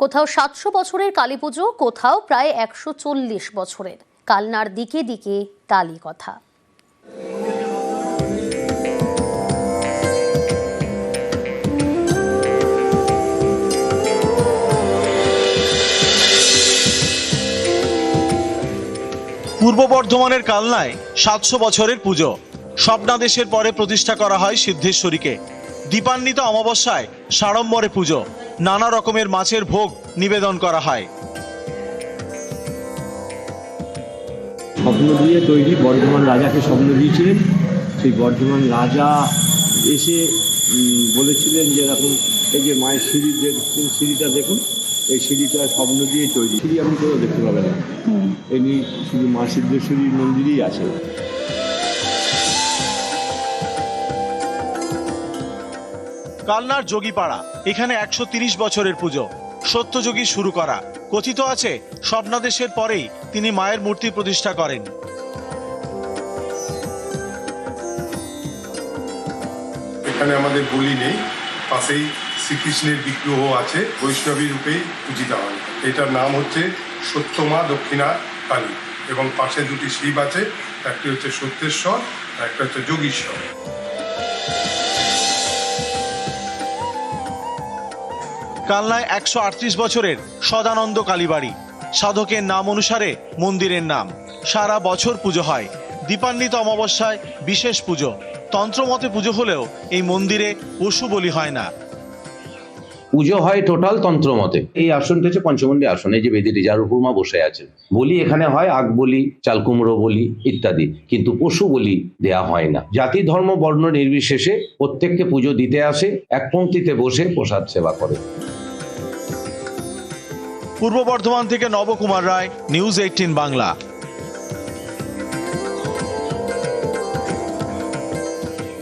কোথাও সাতশো বছরের কালী পুজো, কোথাও প্রায় একশো চল্লিশ বছরের। কালনার দিকে দিকে কালী কথা। পূর্ব বর্ধমানের কালনায় সাতশো বছরের পুজো। স্বপ্নাদেশের পরে প্রতিষ্ঠা করা হয় সিদ্ধেশ্বরীকে। দীপান্বিত অমাবস্যায় সাড়ম্বরে পুজো। নানা রকমের মাছের ভোগ নিবেদন করা হয়। স্বপ্ন দিয়ে তৈরি বর্ধমান রাজাকে স্বপ্ন দিয়েছিলেন সেই বর্ধমান রাজা এসে বলেছিলেন যে এরকম এই যে মায়ের সিঁড়ি দেখছেন সিঁড়িটা দেখুন এই সিঁড়িটা স্বপ্ন দিয়ে তৈরি। সিঁড়ি আপনি কেউ দেখতে পাবেন না। এমনি শুধু মা সিদ্ধেশ্বরীর মন্দিরই আছে। কালনার যোগীপাড়া। এখানে একশো বছরের পুজো। সত্যযোগী শুরু করা। কথিত আছে, স্বপ্নাদেশের পরেই তিনি মায়ের মূর্তি প্রতিষ্ঠা করেন। এখানে আমাদের বলি নেই। পাশেই শ্রীকৃষ্ণের বিগ্রহ আছে। বৈষ্ণবী রূপেই পূজিতা হয়। এটার নাম হচ্ছে সত্যমা দক্ষিণা কালী। এবং পাশে দুটি শিব আছে। একটি হচ্ছে সত্যেশ্বর একটা হচ্ছে যোগীশ্বর। কালনায় একশো আটত্রিশ বছরের সদানন্দ কালীবাড়ি। সাধকের নাম অনুসারে মন্দিরের নাম। সারা বছর পুজো হয়। দীপান্বিত অমাবস্যায় বিশেষ পুজো। তন্ত্রমতে পুজো হলেও এই মন্দিরে পশু বলি হয় না। পুজো হয় টোটাল তন্ত্রমতে। এই আসনটা হচ্ছে পঞ্চমন্ডি আসন। এই যে বেদিটি যার উপর মা বসে আছেন বলি এখানে হয় আগ বলি চালকুমড়ো বলি ইত্যাদি। কিন্তু পশু বলি দেয়া হয় না। জাতি, ধর্ম, বর্ণ নির্বিশেষে প্রত্যেককে পুজো দিতে আসে, এক পংক্তিতে বসে প্রসাদ সেবা করে। পূর্ব বর্ধমান থেকে নবকুমার রায় নিউজ এইটিন বাংলা।